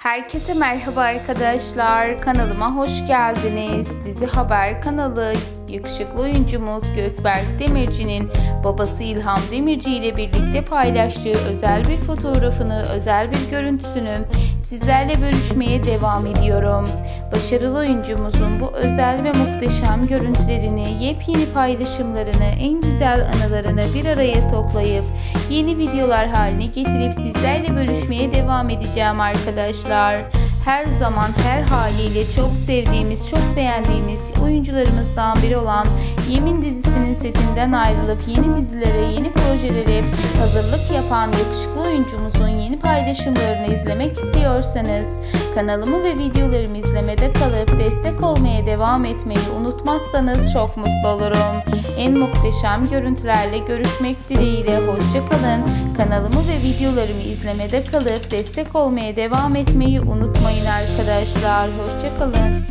Herkese merhaba arkadaşlar. Kanalıma hoş geldiniz. Dizi Haber kanalı yakışıklı oyuncumuz Gökberk Demirci'nin babası İlham Demirci ile birlikte paylaştığı özel bir fotoğrafını, özel bir görüntüsünü sizlerle bölüşmeye devam ediyorum. Başarılı oyuncumuzun bu özel ve muhteşem görüntülerini, yepyeni paylaşımlarını, en güzel anılarını bir araya toplayıp yeni videolar haline getirip sizlerle bölüşmeye devam edeceğim arkadaşlar. Her zaman her haliyle çok sevdiğimiz, çok beğendiğimiz oyuncularımızdan biri olan Yemin dizisinin setinden ayrılıp yeni dizilere, yeni projelere hazırlık yapan yakışıklı oyuncumuzun yeni paylaşımlarını izlemek istiyorsanız kanalımı ve videolarımı izlemede kalıp destek olmaya devam etmeyi unutmazsanız çok mutlu olurum. En muhteşem görüntülerle görüşmek dileğiyle hoşçakalın. Kanalımı ve videolarımı izlemede kalıp destek olmaya devam etmeyi unutmayın arkadaşlar. Hoşçakalın.